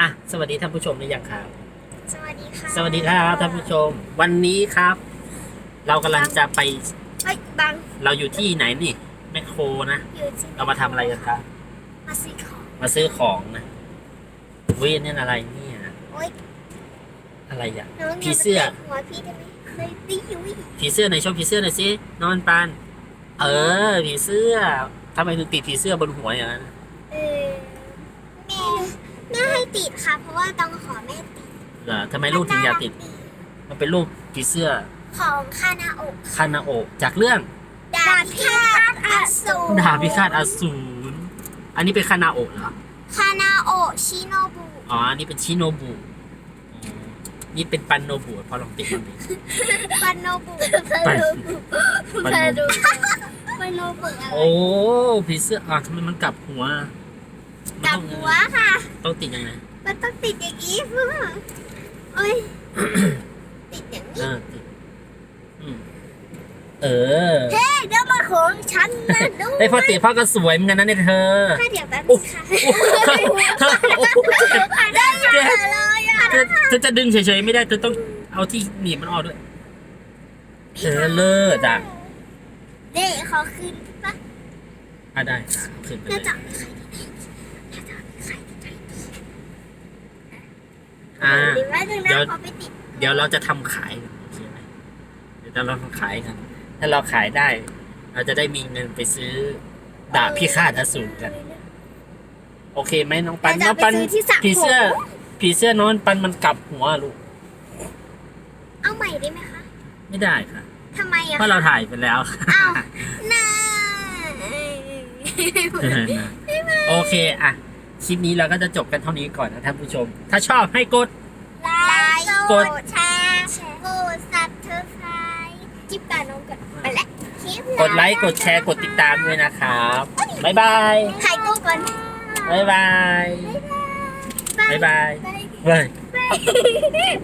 อะสวัสดีท่านผู้ชมหรือยังครับ สวัสดีค่ะสวัสดีครับท่านผู้ชม วันนี้ครับ เรากำลังจะไปเอ้ยบังเราอยู่ที่ไหนนี่แมคโครนะอยู่ที่เรามาทำอะไรกันครับ มาซื้อของมาซื้อของนะเว้ยนี่อะไรเนี่ยโอ๊ยอะไรอะ น้องผีเสื้อ ย่ามาตะหัวพี่ได้ไหมเลยตีอยู่อีกผีเสื้อในอยโชว์ผีเสื้อหน่อยสินอนปานเออ ผีเสื้อทำไมถึงติดผีเสื้อบนหัวอย่างนั้นเออแม่ แม่ให้ติดค่ะ เพราะว่าต้องขอแม่ติดเหรอทำไมลูกถึงอยากติด มันเป็นรูปผีเสื้อของคานาโอะคานาโอะจากเรื่องดาบพิฆาตอสูรดาบพิฆาตอสูรอันนี้เป็นคานาโอะเหรอคานาโอะชิโนบุอ๋ออันนี้เป็นชิโนบุอ๋อนี่เป็นปันโนบุพอลองติดมันดิปันโนบุปันปันโนบุปันโนบุอะไรโอ้ผีเสื้ออะทำไมมันกลับหัว มันกับต้องหัวค่ะ ต้องติดยังไง มันต้องติดอย่างนี้เพื่อเอ้ย ติดอย่างเอนี้อติดอืมเออเฮ้ยเดี๋ยวมาของฉันนะดูไอ้ยพอติดพ่อก็สวยเหมือนกันนะเนี่ยเธอถ้าเดี๋ยวแป๊บโอ้นึงค่ะเธอเธอโอ้เจ็บได้เจ็บเลยอะเธอเธอจะดึงเฉยๆไม่ได้เธอต้องเอาที่หนีบมันออกด้วย เธอเลิศอะเด็กขอคืนปะอะได้ค่ะเอาขึ้นไปเลน่ายจะมีใครที่ไหนน่าจะมีใครที่ไหน อ่าดีว่านึงเดี๋ยวนะขอไปติดเดี๋ยวเราจะทำขายกันโอเคไหมเดี๋ยวเราทำขายกัน ถ้าเราขายได้ เราจะได้มีเงินไปซื้อดาบพิฆาตอสูรกัน โอเคไหมน้องปันน้เราองจะปัไปนซื้อที่สระผีเสื้อผมผีเสื้อน้องปันมันกลับหัวลูก เอาใหม่ได้ไหมคะไม่ได้ค่ะ ทำไมอะเพราะเราถ่ายไปแล้ว อ้าวน่า โอเค อะ คลิปนี้เราก็จะจบกันเท่านี้ก่อนนะท่านผู้ชม ถ้าชอบให้กด ไลค์กกดดแชร์กดซับสไครต์จิ๊บตาน้องกดไปแล้วคลิปหน้ากดไลค์กดแชร์กดติดตามด้วยนะครับบ๊ายบายใครกูก่อนบ๊ายบายบ๊ายบาย บายเว้ยบาย